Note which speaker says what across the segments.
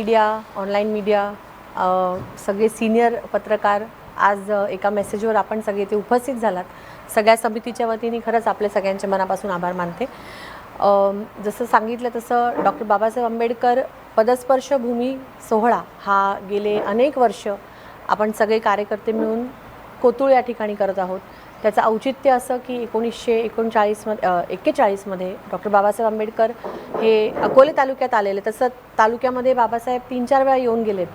Speaker 1: Media online media सगळे senior पत्रकार आज एका मेसेजवर आपण सगळे इथे उपस्थित झालात. सगळ्या समितीच्या वतीने खरंच आपल्या सगळ्यांचे मनापासून आभार मानते. जसं सांगितलं तसं डॉक्टर बाबासाहेब आंबेडकर पदस्पर्श भूमी सोहळा हा गेले अनेक वर्ष आपण सगळे कार्यकर्ते मिळून कोतुळ या ठिकाणी करत आहोत. त्याचं औचित्य असं की एकोणीसशे एकोणचाळीसमध्ये एक्केचाळीसमध्ये डॉक्टर बाबासाहेब आंबेडकर हे अकोले तालुक्यात आलेले. तसं तालुक्यामध्ये बाबासाहेब तीन चार वेळा येऊन गेलेत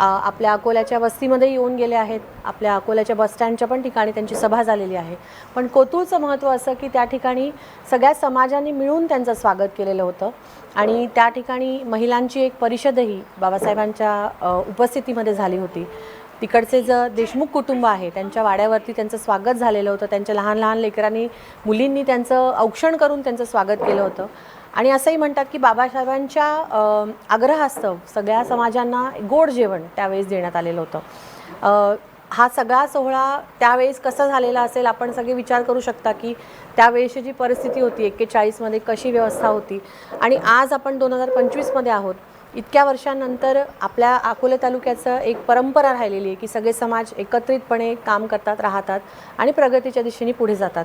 Speaker 1: आपल्या अकोल्याच्या वस्तीमध्ये येऊन गेले आहेत. आपल्या अकोल्याच्या बसस्टँडच्या पण ठिकाणी त्यांची सभा झालेली आहे. पण कोतुळचं महत्त्व असं की त्या ठिकाणी सगळ्या समाजाने मिळून त्यांचं स्वागत केलेलं होतं. आणि त्या ठिकाणी महिलांची एक परिषदही बाबासाहेबांच्या उपस्थितीमध्ये झाली होती. तिकडचे जे देशमुख कुटुंब आहे त्यांच्या वाड्यावरती त्यांचं स्वागत झालेलं होतं. त्यांच्या लहान लहान लेकरांनी मुलींनी त्यांचं औक्षण करून त्यांचं स्वागत केलं होतं. आणि असंही म्हणतात की बाबासाहेबांच्या आग्रहास्तव सगळ्या समाजांना गोड जेवण त्यावेळेस देण्यात आलेलं होतं. हा सगळा सोहळा त्यावेळेस कसा झालेला असेल आपण सगळे विचार करू शकता की त्यावेळेसची जी परिस्थिती होती एक्केचाळीसमध्ये कशी व्यवस्था होती. आणि आज आपण दोन हजार पंचवीसमध्ये आहोत. इतक्या वर्षांनंतर आपल्या अकोले तालुक्याचं एक परंपरा राहिलेली आहे की सगळे समाज एकत्रितपणे काम करतात राहतात आणि प्रगतीच्या दिशेने पुढे जातात.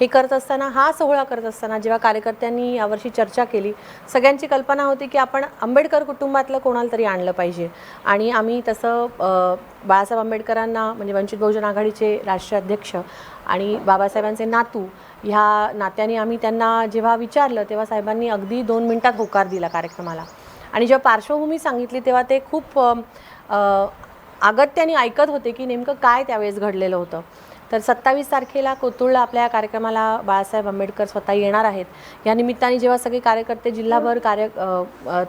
Speaker 1: हे करत असताना हा सोहळा करत असताना जेव्हा कार्यकर्त्यांनी यावर्षी चर्चा केली सगळ्यांची कल्पना होती की आपण आंबेडकर कुटुंबातलं कोणाला तरी आणलं पाहिजे. आणि आम्ही तसं बाळासाहेब आंबेडकरांना म्हणजे वंचित बहुजन आघाडीचे राष्ट्रीय अध्यक्ष आणि बाबासाहेबांचे नातू ह्या नात्याने आम्ही त्यांना जेव्हा विचारलं तेव्हा साहेबांनी अगदी दोन मिनिटात होकार दिला कार्यक्रमाला. आणि जेव्हा पार्श्वभूमी सांगितली तेव्हा ते खूप अगत्याने ऐकत होते की नेमकं काय त्यावेळेस घडलेलं होतं. तर सत्तावीस तारखेला कोतुळला आपल्या कार्यक्रमाला बाळासाहेब आंबेडकर स्वतः येणार आहेत. या निमित्ताने जेव्हा सगळे कार्यकर्ते जिल्हाभर कार्य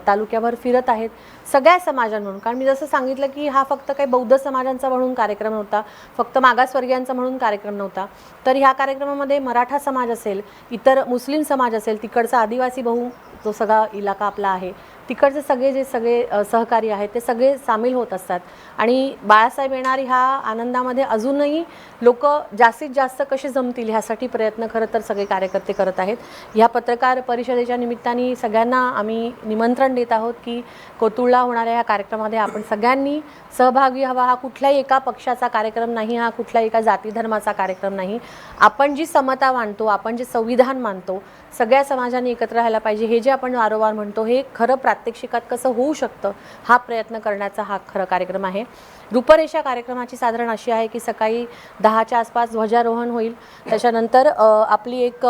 Speaker 1: तालुक्याभर फिरत आहेत सगळ्या समाजांमधून कारण मी जसं सांगितलं की हा फक्त काही बौद्ध समाजांचा म्हणून कार्यक्रम नव्हता फक्त मागासवर्गीयांचा म्हणून कार्यक्रम नव्हता तर ह्या कार्यक्रमामध्ये मराठा समाज असेल इतर मुस्लिम समाज असेल तिकडचा आदिवासी बहु जो सगळा इलाका आपला आहे. तिकडचे सगळे जे सगळे सहकारी आहेत ते सगळे सामील होत असतात. आणि बाळासाहेब येणार ह्या आनंदामध्ये अजूनही लोक जास्तीत जास्त कसे जमतील ह्यासाठी प्रयत्न खरं तर सगळे कार्यकर्ते करत आहेत. ह्या पत्रकार परिषदेच्या निमित्ताने सगळ्यांना आम्ही निमंत्रण देत आहोत की कोतुळला होणाऱ्या ह्या कार्यक्रमामध्ये आपण सगळ्यांनी सहभागी हवा हा कुठल्याही एका पक्षाचा कार्यक्रम नाही हा कुठल्याही एका जाती धर्माचा कार्यक्रम नाही. आपण जी समता मानतो आपण जे संविधान मानतो सगळ्या समाजाने एकत्र राहायला पाहिजे. हे जे आपण वारंवार म्हणतो हे खरं प्रात्यक्षिकात कसं होऊ शकतं हा प्रयत्न करण्याचा हा खरं कार्यक्रम आहे. रूपरेषा कार्यक्रमाची साधारण अशी आहे की सकाळी दहाच्या आसपास ध्वजारोहण होईल. त्याच्यानंतर आपली एक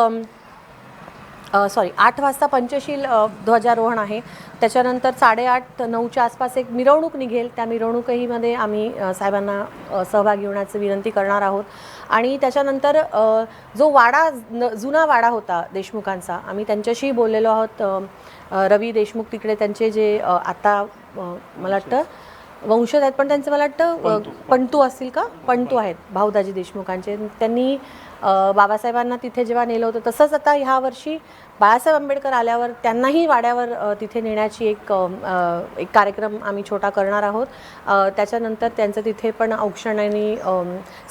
Speaker 1: सॉरी आठ वाजता पंचशील ध्वजारोहण आहे. त्याच्यानंतर साडेआठ नऊच्या आसपास एक मिरवणूक निघेल. त्या मिरवणुकीमध्ये आम्ही साहेबांना सहभागी होण्याची विनंती करणार आहोत. आणि त्याच्यानंतर जो वाडा न- जुना वाडा होता देशमुखांचा आम्ही त्यांच्याशी बोललेलो आहोत. रवी देशमुख तिकडे त्यांचे जे आता मला वाटतं वंशज आहेत पण त्यांचं मला वाटतं पंतू असतील का? पंतू आहेत भाऊदाजी देशमुखांचे. त्यांनी बाबासाहेबांना तिथे जेव्हा नेलं होतं तसंच आता ह्या वर्षी बाळासाहेब आंबेडकर आल्यावर त्यांनाही वाड्यावर तिथे नेण्याची एक एक कार्यक्रम आम्ही छोटा करणार आहोत. त्याच्यानंतर त्यांचं तिथे पण औक्षणाने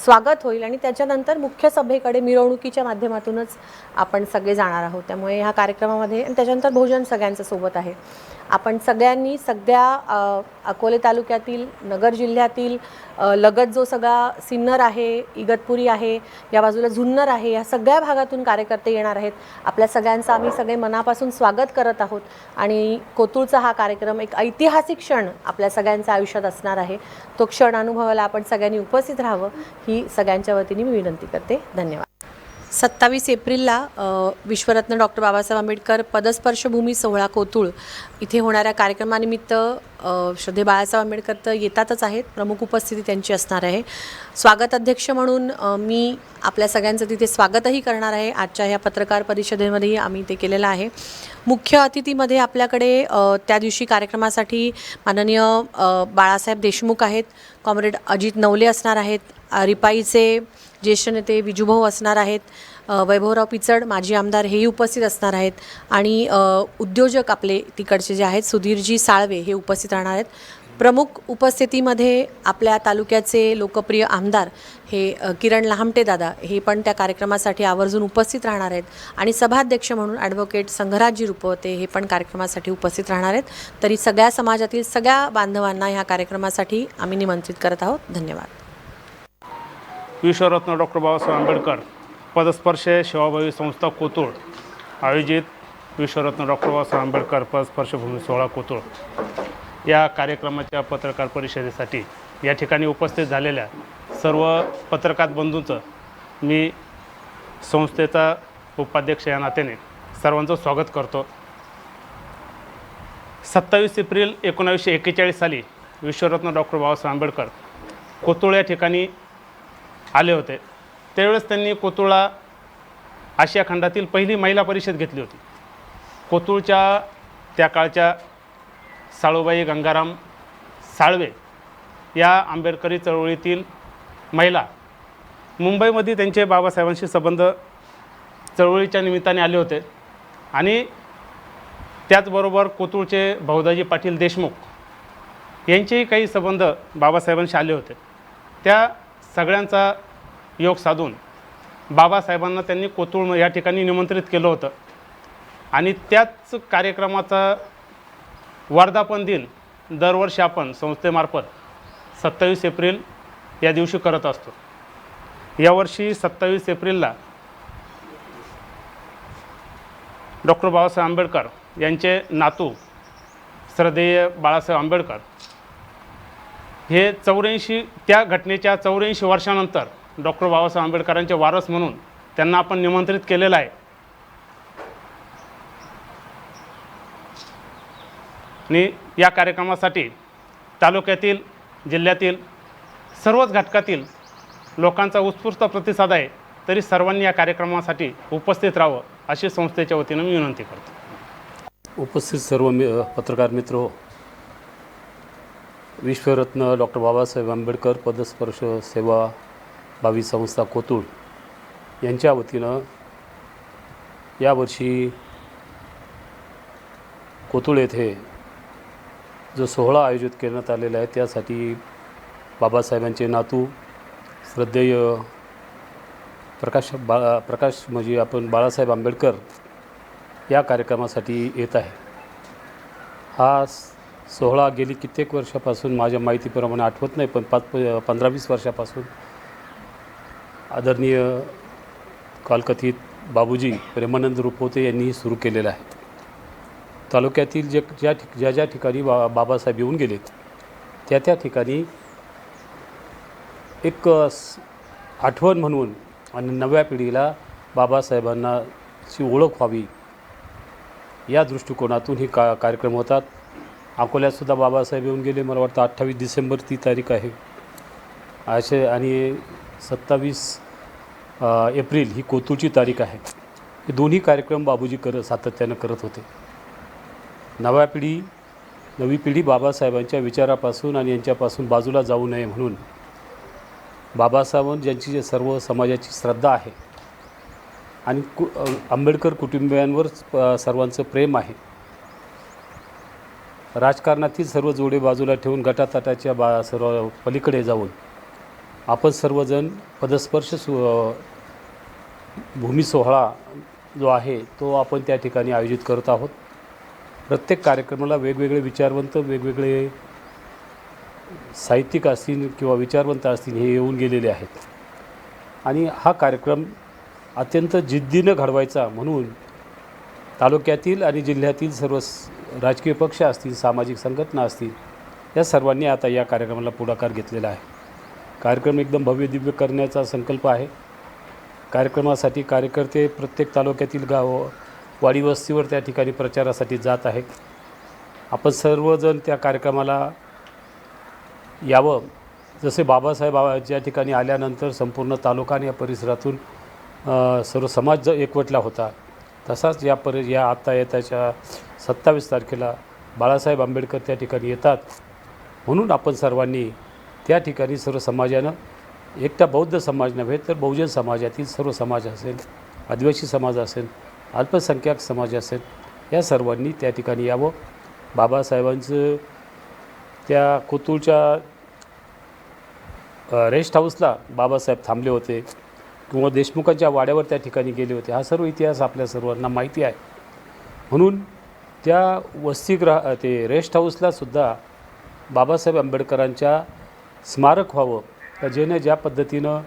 Speaker 1: स्वागत होईल आणि त्याच्यानंतर मुख्य सभेकडे मिरवणुकीच्या माध्यमातूनच आपण सगळे जाणार आहोत. त्यामुळे ह्या कार्यक्रमामध्ये आणि त्याच्यानंतर भोजन सगळ्यांचं सोबत आहे. आपण सगळ्यांनी सगळ्या अकोले तालुक्यातील नगर जिल्ह्यातील लगत जो सगळा सिन्नर आहे इगतपुरी आहे या बाजूला जुन्नर आहे या सगळ्या भागातून कार्यकर्ते येणार आहेत. आपल्या सगळ्यांचा आम्ही सगळे मनापासून स्वागत करत आहोत. आणि कोतुळचा हा कार्यक्रम एक ऐतिहासिक क्षण आपल्या सगळ्यांच्या आयुष्यात असणार आहे. तो क्षण अनुभवाला आपण सगळ्यांनी उपस्थित राहावं ही सगळ्यांच्या वतीने मी विनंती करते. धन्यवाद. सत्तावीस एप्रिलला विश्वरत्न डॉक्टर बाबासाहेब आंबेडकर पदस्पर्शभूमी सोहळा कोतुळ इथे होणाऱ्या कार्यक्रमानिमित्त श्रद्धे बाळासाहेब आंबेडकर तर येतातच आहेत. प्रमुख उपस्थिती त्यांची असणार आहे. स्वागत अध्यक्ष म्हणून मी आपल्या सगळ्यांचं तिथे स्वागतही करणार आहे. आजच्या ह्या पत्रकार परिषदेमध्येही आम्ही ते केलेलं आहे. मुख्य अतिथीमध्ये आपल्याकडे त्या दिवशी कार्यक्रमासाठी माननीय बाळासाहेब देशमुख आहेत. कॉम्रेड अजित नवले असणार आहेत. रिपाईचे ज्येष्ठ नेते विजूभाऊ असणार आहेत वैभवराव पिचड माजी आमदार हेही उपस्थित असणार आहेत आणि उद्योजक आपले तिकडचे जे आहेत सुधीरजी साळवे हे उपस्थित राहणार आहेत. प्रमुख उपस्थितीमध्ये आपल्या तालुक्याचे लोकप्रिय आमदार हे किरण लहामटे दादा हे पण त्या कार्यक्रमासाठी आवर्जून उपस्थित राहणार आहेत आणि सभाध्यक्ष म्हणून ॲडव्होकेट संघराजी रुपवते हे पण कार्यक्रमासाठी उपस्थित राहणार आहेत. तरी सगळ्या समाजातील सगळ्या बांधवांना ह्या कार्यक्रमासाठी आम्ही निमंत्रित करत आहोत. धन्यवाद.
Speaker 2: विश्वरत्न डॉक्टर बाबासाहेब आंबेडकर पदस्पर्श सेवाभावी संस्था कोतुळ. आयोजित विश्वरत्न डॉक्टर बाबासाहेब आंबेडकर पदस्पर्श भूमी सोहळा कोतुळ. या कार्यक्रमाच्या पत्रकार परिषदेसाठी या ठिकाणी उपस्थित झालेल्या सर्व पत्रकार बंधूंचं मी संस्थेचा उपाध्यक्ष या नात्याने सर्वांचं स्वागत करतो. सत्तावीस एप्रिल एकोणावीसशे एक्केचाळीस साली विश्वरत्न डॉक्टर बाबासाहेब आंबेडकर कोतुळ या ठिकाणी आले होते. त्यावेळेस त्यांनी कोतुळा आशिया खंडातील पहिली महिला परिषद घेतली होती. कोतुळच्या त्या काळच्या साळूबाई गंगाराम साळवे या आंबेडकरी चळवळीतील महिला मुंबईमध्ये त्यांचे बाबासाहेबांशी संबंध चळवळीच्या निमित्ताने आले होते. आणि त्याचबरोबर कोतुळचे भाऊदाजी पाटील देशमुख यांचेही काही संबंध बाबासाहेबांशी आले होते. त्या सगळ्यांचा योग साधून बाबासाहेबांना त्यांनी कोतुळ या ठिकाणी निमंत्रित केलं होतं. आणि त्याच कार्यक्रमाचा वर्धापन दिन दरवर्षी आपण संस्थेमार्फत सत्तावीस एप्रिल या दिवशी करत असतो. यावर्षी सत्तावीस एप्रिलला डॉक्टर बाबासाहेब आंबेडकर यांचे नातू श्रद्धेय बाळासाहेब आंबेडकर हे चौऱ्याऐंशी त्या घटनेच्या चौऱ्याऐंशी वर्षानंतर डॉक्टर बाबासाहेब आंबेडकरांचे वारस म्हणून त्यांना आपण निमंत्रित केलेलं आहे आणि या कार्यक्रमासाठी तालुक्यातील जिल्ह्यातील सर्वच घटकातील लोकांचा उत्स्फूर्त प्रतिसाद आहे तरी सर्वांनी या कार्यक्रमासाठी उपस्थित राहावं अशी संस्थेच्या वतीनं मी विनंती करतो
Speaker 3: उपस्थित सर्व मी पत्रकार मित्र हो. विश्वरत्न डॉक्टर बाबासाहेब आंबेडकर पदस्पर्श सेवा भावी संस्था कोतुळ यांच्या वतीनं यावर्षी कोतुळ येथे जो सोहळा आयोजित करण्यात आलेला आहे त्यासाठी बाबासाहेबांचे नातू श्रद्धेय प्रकाश बा प्रकाश म्हणजे आपण बाळासाहेब आंबेडकर या कार्यक्रमासाठी येत आहे. हा स- सोहळा गेली कित्येक वर्षापासून माझ्या माहितीप्रमाणे आठवत नाही पण पाच पंधरा वीस वर्षापासून आदरणीय कालकथित बाबूजी प्रेमानंद रुपवते यांनीही सुरू केलेलं आहे. तालुक्यातील जे ज्या ठिक ज्या ज्या ठिकाणी बा बाबासाहेब येऊन गेलेत त्या त्या ठिकाणी एक आठवण म्हणून आणि नव्या पिढीला बाबासाहेबांनाची ओळख व्हावी या दृष्टिकोनातून हे का कार्यक्रम होतात. अकोल्यातसुद्धा बाबासाहेब येऊन गेले. मला वाटतं अठ्ठावीस डिसेंबर ती तारीख आहे. असे आणि सत्तावीस एप्रिल ही कोतूची तारीख आहे. हे दोन्ही कार्यक्रम बाबूजी करत सातत्यानं करत होते. नव्या पिढी नवी पिढी बाबासाहेबांच्या विचारापासून आणि यांच्यापासून बाजूला जाऊ नये म्हणून बाबासाहेबांवर ज्यांची जे सर्व समाजाची श्रद्धा आहे आणि कु आंबेडकर कुटुंबियांवर सर्वांचं प्रेम आहे राजकारणातील सर्व जोडे बाजूला ठेवून गटातटाच्या बा सर्व पलीकडे जाऊन आपण सर्वजण पदस्पर्श सु भूमी सोहळा जो आहे तो आपण त्या ठिकाणी आयोजित करत आहोत. प्रत्येक कार्यक्रमाला वेगवेगळे विचारवंत वेगवेगळे साहित्यिक असतील किंवा विचारवंत असतील हे येऊन गेलेले आहेत. आणि हा कार्यक्रम अत्यंत जिद्दीनं घडवायचा म्हणून तालुक्यातील आणि जिल्ह्यातील सर्व स- राजकीय पक्ष असतील सामाजिक संघटना असतील या सर्वांनी आता या कार्यक्रमाला पुढाकार घेतलेला आहे. कार्यक्रम एकदम भव्य दिव्य करण्याचा संकल्प आहे. कार्यक्रमासाठी कार्यकर्ते प्रत्येक तालुक्यातील गाव वाडी वस्तीवर त्या ठिकाणी प्रचारासाठी जात आहेत. आपण सर्वजण त्या कार्यक्रमाला यावं. जसे बाबासाहेब ज्या ठिकाणी आल्यानंतर संपूर्ण तालुका आणि या परिसरातून सर्व समाज एकवटला होता. तसाच या परि या आत्ता येताच्या सत्तावीस तारखेला बाळासाहेब आंबेडकर त्या ठिकाणी येतात. म्हणून आपण सर्वांनी त्या ठिकाणी सर्व समाजानं एकटा बौद्ध समाज नव्हे तर बहुजन समाजातील सर्व समाज असेल आदिवासी समाज असेल अल्पसंख्याक समाज असेल या सर्वांनी त्या ठिकाणी यावं. बाबासाहेबांचं त्या कोतूळच्या रेस्ट हाऊसला बाबासाहेब थांबले होते किंवा देशमुखांच्या वाड्यावर त्या ठिकाणी गेले होते. हा सर्व इतिहास आपल्या सर्वांना माहिती आहे. म्हणून त्या वसतिगृह ते रेस्ट हाऊसलासुद्धा बाबासाहेब आंबेडकरांच्या स्मारक व्हावं. का जेणे ज्या पद्धतीनं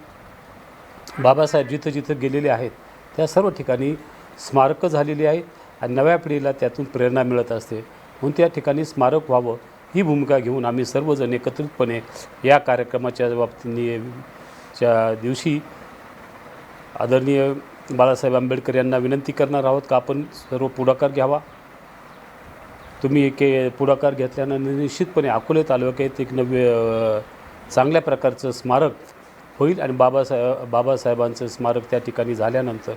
Speaker 3: बाबासाहेब जिथं जिथं गेलेले आहेत त्या सर्व ठिकाणी स्मारकं झालेली आहेत आणि नव्या पिढीला त्यातून प्रेरणा मिळत असते. म्हणून त्या ठिकाणी स्मारक व्हावं ही भूमिका घेऊन आम्ही सर्वजण एकत्रितपणे या कार्यक्रमाच्या बाबतीने च्या दिवशी आदरणीय बाळासाहेब आंबेडकर यांना विनंती करणार आहोत का आपण सर्व पुढाकार घ्यावा? तुम्ही एक पुढाकार घेतल्यानं निश्चितपणे अकोले तालुक्यात एक नवे चांगल्या प्रकारचं स्मारक होईल आणि बाबासाहेब बाबासाहेबांचं स्मारक त्या ठिकाणी झाल्यानंतर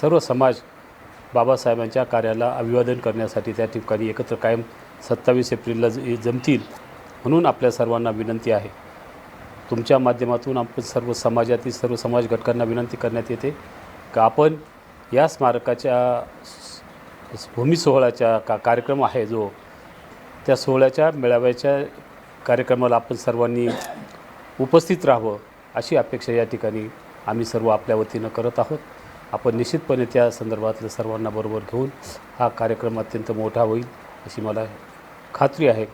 Speaker 3: सर्व समाज बाबासाहेबांच्या कार्याला अभिवादन करण्यासाठी त्या ठिकाणी एकत्र कायम सत्तावीस एप्रिलला ज- जमतील म्हणून आपल्या सर्वांना विनंती आहे. तुमच्या माध्यमातून आपण सर्व समाजातील सर्व समाज घटकांना विनंती करण्यात येते का आपण या स्मारकाच्या भूमी सोहळ्याच्या का कार्यक्रम आहे जो त्या सोहळ्याच्या मेळाव्याच्या कार्यक्रमाला आपण सर्वांनी उपस्थित राहावं अशी अपेक्षा या ठिकाणी आम्ही सर्व आपल्या वतीनं करत आहोत. आपण निश्चितपणे त्या संदर्भातलं सर्वांना बरोबर घेऊन हा कार्यक्रम अत्यंत मोठा होईल अशी मला खात्री आहे.